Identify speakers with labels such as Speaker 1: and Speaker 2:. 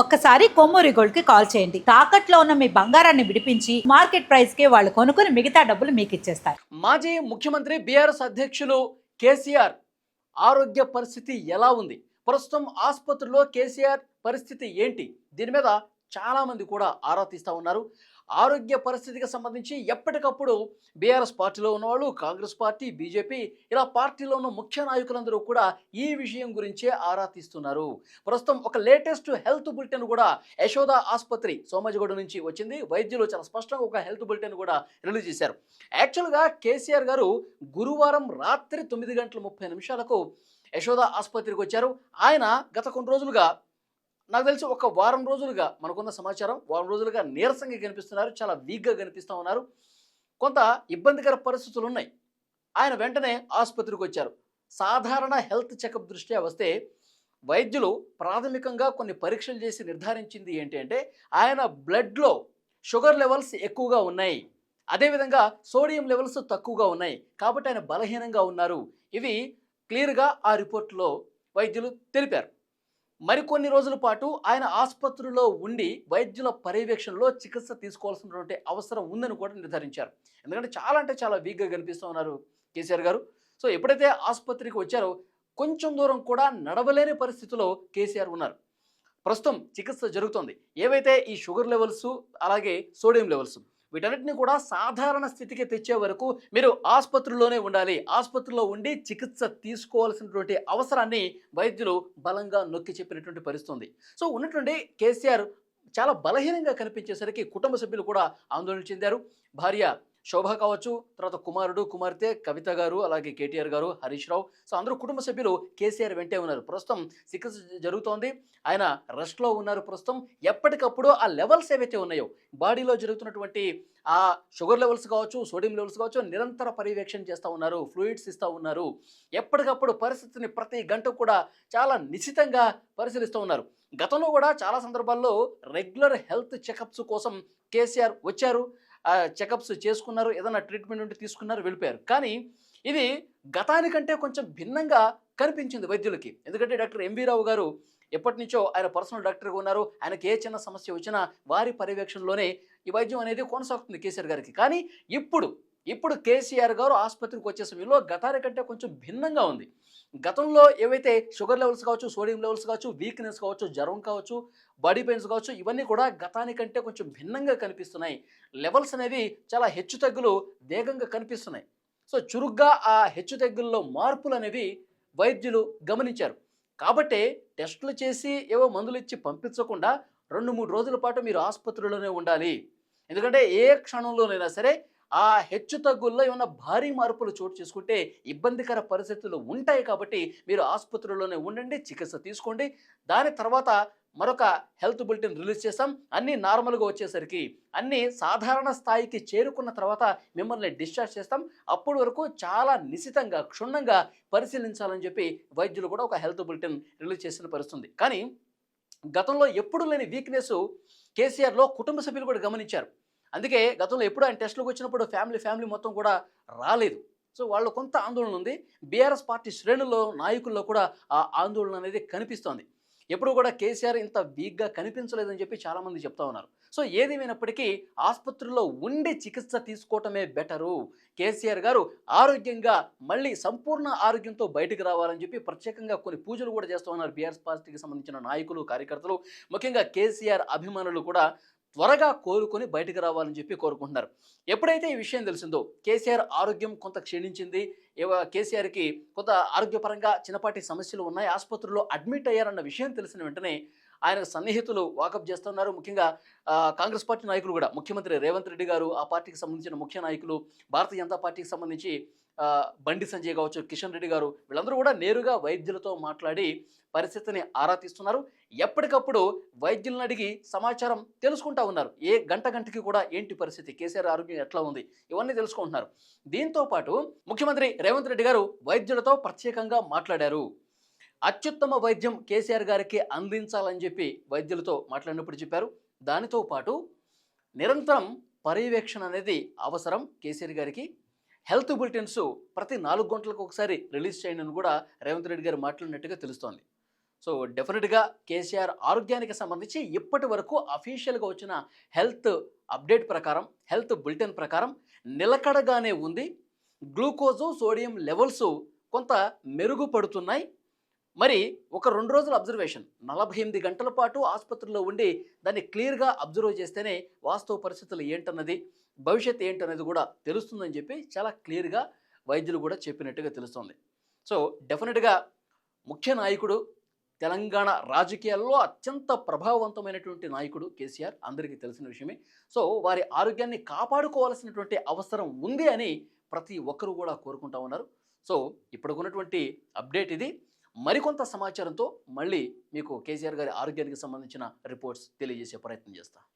Speaker 1: ఒక్కసారి కొమ్మూరి గోల్డ్కి కాల్ చేయండి. తాకట్లో ఉన్న మీ బంగారాన్ని విడిపించి మార్కెట్ ప్రైస్కి వాళ్ళు కొనుక్కుని మిగతా డబ్బులు మీకు ఇచ్చేస్తారు.
Speaker 2: మాజీ ముఖ్యమంత్రి బీఆర్ఎస్ అధ్యక్షులు కేసీఆర్ ఆరోగ్య పరిస్థితి ఎలా ఉంది? ప్రస్తుతం ఆసుపత్రిలో కేసీఆర్ పరిస్థితి ఏంటి? దీని మీద చాలామంది కూడా ఆరా తీస్తూ ఉన్నారు. ఆరోగ్య పరిస్థితికి సంబంధించి ఎప్పటికప్పుడు బీఆర్ఎస్ పార్టీలో ఉన్నవాళ్ళు కాంగ్రెస్ పార్టీ బీజేపీ ఇలా పార్టీలో ఉన్న ముఖ్య నాయకులందరూ కూడా ఈ విషయం గురించే ఆరా తీస్తున్నారు. ప్రస్తుతం ఒక లేటెస్ట్ హెల్త్ బులెటిన్ కూడా యశోద ఆసుపత్రి సోమాజిగూడ నుంచి వచ్చింది. వైద్యులు చాలా స్పష్టంగా ఒక హెల్త్ బులెటిన్ కూడా రిలీజ్ చేశారు. యాక్చువల్గా కేసీఆర్ గారు గురువారం రాత్రి తొమ్మిది గంటల ముప్పై నిమిషాలకు యశోద ఆసుపత్రికి వచ్చారు. ఆయన గత కొన్ని రోజులుగా నాకు తెలిసి ఒక వారం రోజులుగా మనకున్న సమాచారం వారం రోజులుగా నీరసంగా కనిపిస్తున్నారు చాలా వీక్గా కనిపిస్తూ ఉన్నారు. కొంత ఇబ్బందికర పరిస్థితులు ఉన్నాయి ఆయన వెంటనే ఆసుపత్రికి వచ్చారు. సాధారణ హెల్త్ చెకప్ దృష్ట్యా వస్తే వైద్యులు ప్రాథమికంగా కొన్ని పరీక్షలు చేసి నిర్ధారించింది ఏంటి అంటే ఆయన బ్లడ్లో షుగర్ లెవెల్స్ ఎక్కువగా ఉన్నాయి. అదేవిధంగా సోడియం లెవెల్స్ తక్కువగా ఉన్నాయి. కాబట్టి ఆయన బలహీనంగా ఉన్నారు. ఇవి క్లియర్గా ఆ రిపోర్ట్లో వైద్యులు తెలిపారు. మరికొన్ని రోజుల పాటు ఆయన ఆసుపత్రిలో ఉండి వైద్యుల పర్యవేక్షణలో చికిత్స తీసుకోవాల్సినటువంటి అవసరం ఉందని కూడా నిర్ధారించారు. ఎందుకంటే చాలా అంటే చాలా వీక్గా కనిపిస్తూ ఉన్నారు కేసీఆర్ గారు. సో ఎప్పుడైతే ఆసుపత్రికి వచ్చారో కొంచెం దూరం కూడా నడవలేని పరిస్థితిలో కేసీఆర్ ఉన్నారు. ప్రస్తుతం చికిత్స జరుగుతోంది. ఏవైతే ఈ షుగర్ లెవెల్స్ అలాగే సోడియం లెవెల్స్ వీటన్నిటిని కూడా సాధారణ స్థితికి తెచ్చే వరకు మీరు ఆసుపత్రిలోనే ఉండాలి. ఆసుపత్రిలో ఉండి చికిత్స తీసుకోవాల్సినటువంటి అవసరాన్ని వైద్యులు బలంగా నొక్కి చెప్పినటువంటి పరిస్థితుంది. సో ఉన్నటువంటి కేసీఆర్ చాలా బలహీనంగా కనిపించేసరికి కుటుంబ సభ్యులు కూడా ఆందోళన చెందారు. భార్య శోభ కావచ్చు తర్వాత కుమారుడు కుమార్తె కవిత గారు అలాగే కేటీఆర్ గారు హరీష్ రావు. సో అందరూ కుటుంబ సభ్యులు కేసీఆర్ వెంటే ఉన్నారు. ప్రస్తుతం చికిత్స జరుగుతోంది. ఆయన రెస్ట్లో ఉన్నారు ప్రస్తుతం. ఎప్పటికప్పుడు ఆ లెవెల్స్ ఏవైతే ఉన్నాయో బాడీలో జరుగుతున్నటువంటి ఆ షుగర్ లెవెల్స్ కావచ్చు సోడియం లెవెల్స్ కావచ్చు నిరంతర పర్యవేక్షణ చేస్తూ ఉన్నారు. ఫ్లూయిడ్స్ ఇస్తూ ఉన్నారు. ఎప్పటికప్పుడు పరిస్థితిని ప్రతి గంట కూడా చాలా నిశ్చితంగా పరిశీలిస్తూ ఉన్నారు. గతంలో కూడా చాలా సందర్భాల్లో రెగ్యులర్ హెల్త్ చెకప్స్ కోసం కేసీఆర్ వచ్చారు. చెకప్స్ చేసుకున్నారు ఏదైనా ట్రీట్మెంట్ ఉంటే తీసుకున్నారు వెళ్ళిపోయారు. కానీ ఇది గతానికంటే కొంచెం భిన్నంగా కనిపించింది వైద్యులకి. ఎందుకంటే డాక్టర్ ఎంవి రావు గారు ఎప్పటి నుంచో ఆయన పర్సనల్ డాక్టర్గా ఉన్నారు. ఆయనకి ఏ చిన్న సమస్య వచ్చినా వారి పర్యవేక్షణలోనే ఈ వైద్యం అనేది కొనసాగుతుంది కేసీఆర్ గారికి. కానీ ఇప్పుడు ఇప్పుడు కేసీఆర్ గారు ఆసుపత్రికి వచ్చే సమయంలో గతానికంటే కొంచెం భిన్నంగా ఉంది. గతంలో ఏవైతే షుగర్ లెవెల్స్ కావచ్చు సోడియం లెవెల్స్ కావచ్చు వీక్నెస్ కావచ్చు జ్వరం కావచ్చు బాడీ పెయిన్స్ కావచ్చు ఇవన్నీ కూడా గతానికంటే కొంచెం భిన్నంగా కనిపిస్తున్నాయి. లెవెల్స్ అనేవి చాలా హెచ్చు తగ్గులు వేగంగా కనిపిస్తున్నాయి. సో చురుగ్గా ఆ హెచ్చు తగ్గుల్లో మార్పులు అనేవి వైద్యులు గమనించారు. కాబట్టే టెస్టులు చేసి ఏవో మందులు ఇచ్చి పంపించకుండా రెండు మూడు రోజుల పాటు మీరు ఆసుపత్రిలోనే ఉండాలి. ఎందుకంటే ఏ క్షణంలోనైనా సరే ఆ హెచ్చు తగ్గుల్లో ఏమైనా భారీ మార్పులు చోటు చేసుకుంటే ఇబ్బందికర పరిస్థితులు ఉంటాయి కాబట్టి మీరు ఆసుపత్రిలోనే ఉండండి చికిత్స తీసుకోండి. దాని తర్వాత మరొక హెల్త్ బులెటిన్ రిలీజ్ చేస్తాం అన్నీ నార్మల్గా వచ్చేసరికి అన్నీ సాధారణ స్థాయికి చేరుకున్న తర్వాత మిమ్మల్ని డిశ్చార్జ్ చేస్తాం. అప్పటి వరకు చాలా నిశితంగా క్షుణ్ణంగా పరిశీలించాలని చెప్పి వైద్యులు కూడా ఒక హెల్త్ బులెటిన్ రిలీజ్ చేసిన పరిస్థితుంది. కానీ గతంలో ఎప్పుడు లేని వీక్నెస్ కేసీఆర్లో కుటుంబ సభ్యులు కూడా గమనించారు. అందుకే గతంలో ఎప్పుడు ఆయన టెస్ట్లోకి వచ్చినప్పుడు ఫ్యామిలీ ఫ్యామిలీ మొత్తం కూడా రాలేదు. సో వాళ్ళు కొంత ఆందోళన ఉంది. బీఆర్ఎస్ పార్టీ శ్రేణుల్లో నాయకుల్లో కూడా ఆ ఆందోళన అనేది కనిపిస్తోంది. ఎప్పుడు కూడా కేసీఆర్ ఇంత వీక్గా కనిపించలేదని చెప్పి చాలామంది చెప్తా ఉన్నారు. సో ఏదేమైనప్పటికీ ఆసుపత్రిలో ఉండి చికిత్స తీసుకోవటమే బెటరు. కేసీఆర్ గారు ఆరోగ్యంగా మళ్ళీ సంపూర్ణ ఆరోగ్యంతో బయటకు రావాలని చెప్పి ప్రత్యేకంగా కొన్ని పూజలు కూడా చేస్తూ ఉన్నారు. బీఆర్ఎస్ పార్టీకి సంబంధించిన నాయకులు కార్యకర్తలు. ముఖ్యంగా కేసీఆర్ అభిమానులు కూడా త్వరగా కోలుకొని బయటకు రావాలని చెప్పి కోరుకుంటున్నారు. ఎప్పుడైతే ఈ విషయం తెలిసిందో కేసీఆర్ ఆరోగ్యం కొంత క్షీణించింది కేసీఆర్కి కొంత ఆరోగ్యపరంగా చిన్నపాటి సమస్యలు ఉన్నాయి ఆసుపత్రిలో అడ్మిట్ అయ్యారన్న విషయం తెలిసిన వెంటనే ఆయన సన్నిహితులు వాకప్ చేస్తున్నారు. ముఖ్యంగా కాంగ్రెస్ పార్టీ నాయకులు కూడా ముఖ్యమంత్రి రేవంత్ రెడ్డి గారు ఆ పార్టీకి సంబంధించిన ముఖ్య నాయకులు భారతీయ జనతా పార్టీకి సంబంధించి బండి సంజయ్ కావచ్చు కిషన్ రెడ్డి గారు వీళ్ళందరూ కూడా నేరుగా వైద్యులతో మాట్లాడి పరిస్థితిని ఆరా తీస్తున్నారు. ఎప్పటికప్పుడు వైద్యులను అడిగి సమాచారం తెలుసుకుంటా ఉన్నారు. ఏ గంట గంటకి కూడా ఏంటి పరిస్థితి? కేసీఆర్ ఆరోగ్యం ఎట్లా ఉంది? ఇవన్నీ తెలుసుకుంటున్నారు. దీంతో పాటు ముఖ్యమంత్రి రేవంత్ రెడ్డి గారు వైద్యులతో ప్రత్యేకంగా మాట్లాడారు. అత్యుత్తమ వైద్యం కేసీఆర్ గారికి అందించాలని చెప్పి వైద్యులతో మాట్లాడినప్పుడు చెప్పారు. దానితో పాటు నిరంతరం పర్యవేక్షణ అనేది అవసరం కేసీఆర్ గారికి. హెల్త్ బులెటిన్స్ ప్రతి నాలుగు గంటలకు ఒకసారి రిలీజ్ చేయండి కూడా రేవంత్ రెడ్డి గారు మాట్లాడినట్టుగా తెలుస్తోంది. సో డెఫినెట్గా కేసీఆర్ ఆరోగ్యానికి సంబంధించి ఇప్పటి వరకు అఫీషియల్గా వచ్చిన హెల్త్ అప్డేట్ ప్రకారం హెల్త్ బులెటిన్ ప్రకారం నిలకడగానే ఉంది. గ్లూకోజు సోడియం లెవెల్స్ కొంత మెరుగుపడుతున్నాయి. మరి ఒక రెండు రోజుల అబ్జర్వేషన్ నలభై ఎనిమిది గంటల పాటు ఆసుపత్రిలో ఉండి దాన్ని క్లియర్గా అబ్జర్వ్ చేస్తేనే వాస్తవ పరిస్థితులు ఏంటన్నది భవిష్యత్ ఏంటన్నది కూడా తెలుస్తుందని చెప్పి చాలా క్లియర్గా వైద్యులు కూడా చెప్పినట్టుగా తెలుస్తుంది. సో డెఫినెట్గా ముఖ్య నాయకుడు తెలంగాణ రాజకీయాల్లో అత్యంత ప్రభావవంతమైనటువంటి నాయకుడు కేసీఆర్ అందరికీ తెలిసిన విషయమే. సో వారి ఆరోగ్యాన్ని కాపాడుకోవాల్సినటువంటి అవసరం ఉంది అని ప్రతి ఒక్కరూ కూడా కోరుకుంటా ఉన్నారు. సో ఇప్పటికున్నటువంటి అప్డేట్ ఇది. మరికొంత సమాచారంతో మళ్ళీ మీకు కేసీఆర్ గారి ఆరోగ్యానికి సంబంధించిన రిపోర్ట్స్ తెలియజేసే ప్రయత్నం చేస్తాను